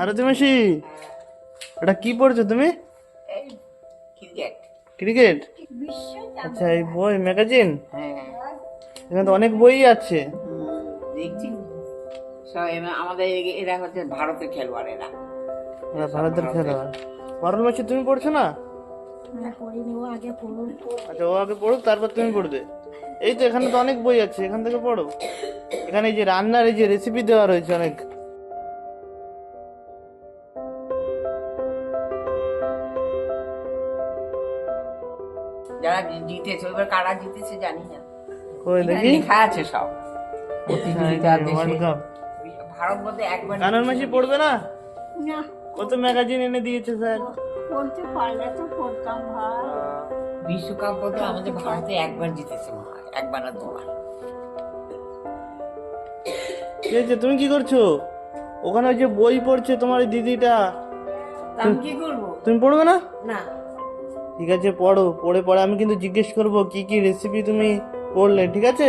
আরতি মাসি এটা কি পড়ছো তুমি? ক্রিকেট? ক্রিকেট আচ্ছা এই বই ম্যাগাজিন? হ্যাঁ। এখানে তো অনেক বই আছে। দেখছি। সব আমাদের এরা হচ্ছে ভারতের খেলোয়াড় এরা ভারতের খেলোয়াড়। তুমি পড়ছো না? আচ্ছা ও আগে পড়ুক তারপর তুমি পড়বে। এই তো এখানে তো অনেক বই আছে এখান থেকে পড়ো। এখানে এই যে রান্নার এই যে রেসিপি দেওয়া রয়েছে অনেক। যারা জিতেছে এবার কারা জিতেছে জানি না। কই দেখি? লেখা আছে সব। প্রতিযোগিতার ওয়ার্ল্ড কাপ ভারত বলতে একবার কানন মাসি পড়বে না? না। কত ম্যাগাজিন এনে দিয়েছে স্যার? পড়তে পারলে তো পড়তাম ভাই। বিশ্বকাপ বলতে আমাদের ভারতে একবার জিতেছে একবার আর দুবার। কি তুমি কি করছ? ওখানে ওই যে বই পড়ছে তোমার ওই দিদিটা। আমি কি করব? তুমি পড়বে না? না। ঠিক আছে, পড়ো। পড়ে পড়ে আমি কিন্তু জিজ্ঞেস করব, কি কি রেসিপি তুমি পড়লে ঠিক আছে?